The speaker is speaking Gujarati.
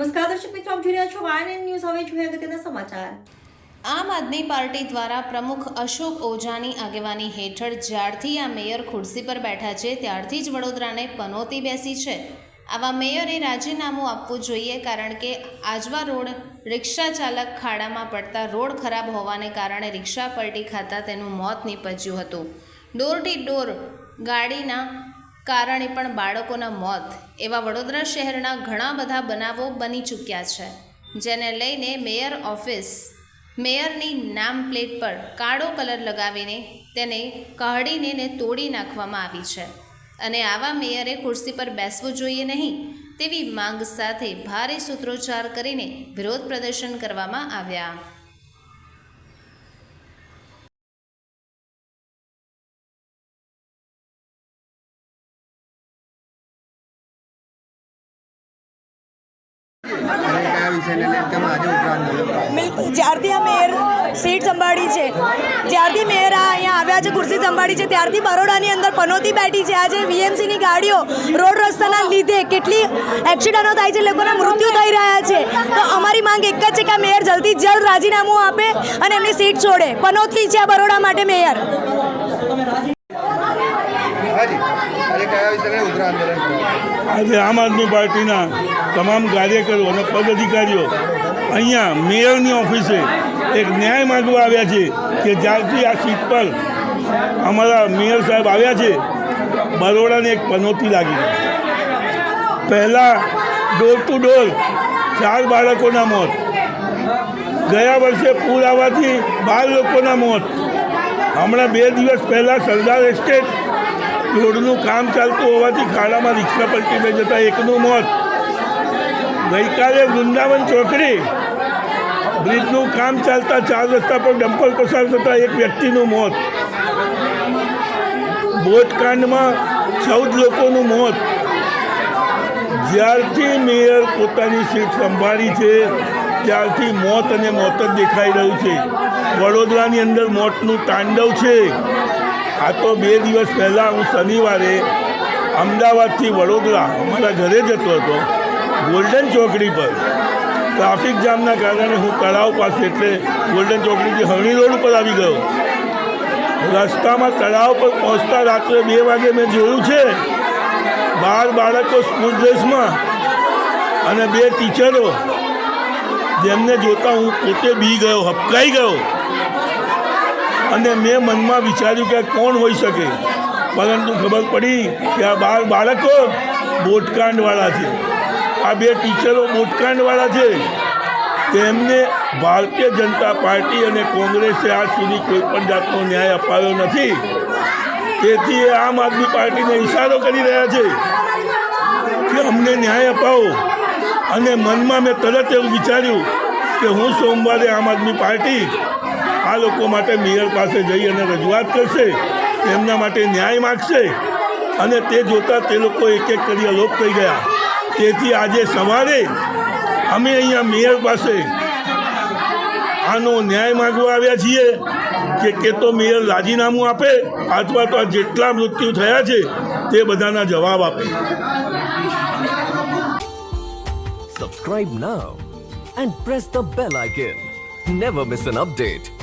દર્શક મિત્રો, આપ જોઈ રહ્યા છો વાયન ન્યૂઝ હવે જોઈએ અગત્યના સમાચાર. આમ આદમી પાર્ટી દ્વારા પ્રમુખ અશોક ઓઝાની આગેવાની હેઠળ જ્યારથી આ મેયર ખુરશી પર બેઠા છે, ત્યારથી જ વડોદરાને પનોતી બેસી છે. આવા મેયરે રાજીનામું આપવું જોઈએ કારણ કે આજવા રોડ રિક્ષા ચાલક ખાડામાં પડતા રોડ ખરાબ હોવાને કારણે રિક્ષા પલટી ખાતા તેનું મોત નીપજ્યું હતું. ડોર ટી ડોર ગાડીના કારણે પણ બાળકોના મોત એવા વડોદરા શહેરના ઘણા બધા બનાવો બની ચૂક્યા છે, જેને લઈને મેયર ઓફિસ મેયરની નામ પ્લેટ પર કાળો કલર લગાવીને તેને કાઢીને ને તોડી નાખવામાં આવી છે. અને આવા મેયરે ખુરશી પર બેસવું જોઈએ નહીં તેવી માંગ સાથે ભારે સૂત્રોચ્ચાર કરીને વિરોધ પ્રદર્શન કરવામાં આવ્યા. જ્યારથી આ મેયર સીટ સંભાળી છે, જ્યારથી મેયર અહીંયા આવ્યા છે ખુરશી સંભાળી છે, ત્યારથી બરોડાની અંદર પનોતી બેઠી છે. આજે વીએમસીની ગાડીઓ રોડ રસ્તાના લીધે કેટલી એક્સિડન્ટો થાય છે, લોકોના મૃત્યુ થઈ રહ્યા છે. તો અમારી માંગ એક જ છે કે આ મેયર જલ્દી જલ્દ રાજીનામું આપે અને એમની સીટ છોડે. પનોતી છે આ બરોડા માટે મેયર. આજે આમ આદમી પાર્ટીના તમામ કાર્યકરો અને પદાધિકારીઓ અહીંયા મેયરની ઓફિસે એક ન્યાય માગવા આવ્યા છે કે જ્યારથી આ સીટ પર અમારા મેયર સાહેબ આવ્યા છે, બરોડાને એક પનોતી લાગી પહેલાં ડોર ટુ ડોર ચાર બાળકોના મોત, ગયા વર્ષે પૂર આવવાથી બાર લોકોના મોત. હમણાં બે દિવસ પહેલાં સરદાર એસ્ટેટ રોડનું કામ ચાલતું હોવાથી ખાડામાં રિક્ષા પલટીને જતાં એકનું મોત. ગઈકાલે વૃંદાવન ચોકડી બ્રિજનું કામ ચાલતા ચાર રસ્તા પર ડમ્પર પસાર થતાં એક વ્યક્તિનું મોત. બોટકાંડમાં ચૌદ લોકોનું મોત. જ્યારથી મેયર પોતાની સીટ સંભાળી છે, ત્યારથી મોત અને મોત જ દેખાઈ રહ્યું છે. વડોદરાની અંદર મોતનું તાંડવ છે. આ તો બે દિવસ પહેલાં હું શનિવારે અમદાવાદથી વડોદરા અમારા ઘરે જતો હતો ગોલ્ડન ચોકડી પર. ટ્રાફિક જામના કારણે હું તળાવ પાસે, એટલે ગોલ્ડન ચોકડીથી હરણી રોડ ઉપર આવી ગયો. રસ્તામાં તળાવ પર પહોંચતા રાત્રે બે વાગે મેં જોયું છે, બાર બાળકો સ્કૂલ ડ્રેસમાં અને બે ટીચરો જેમને જોતા હું પોતે બી ગયો હપકાઈ ગયો. અને મેં મનમાં વિચાર્યું કે કોણ હોઈ શકે? પરંતુ ખબર પડી કે આ બાર બાળકો બોટકાંડવાળા છે. આ બે ટીચરો બોટકાંડવાળા છે. તેમને ભારતીય જનતા પાર્ટી અને કોંગ્રેસે આજ સુધી કોઈ પણ જાતનો ન્યાય અપાવ્યો નથી. તેથી એ આમ આદમી પાર્ટીને ઇશારો કરી રહ્યા છે કે અમને ન્યાય અપાવો. અને મનમાં મેં તરત એવું વિચાર્યું કે હું સોમવારે આમ આદમી પાર્ટી આ લોકો માટે મેયર પાસે જઈ અને રજૂઆત કરશે, તેમના માટે ન્યાય માગશે અને તે જોતાં તે લોકો એક એક કરી અલોપ થઈ ગયા. તેથી આજે સવારે અમે અહીંયા મેયર પાસે આનો ન્યાય માગવા આવ્યા છીએ કે કે તો મેયર રાજીનામું આપે અથવા તો જેટલા મૃત્યુ થયા છે તે બધાના જવાબ આપે. Subscribe now and press the bell icon never miss an update.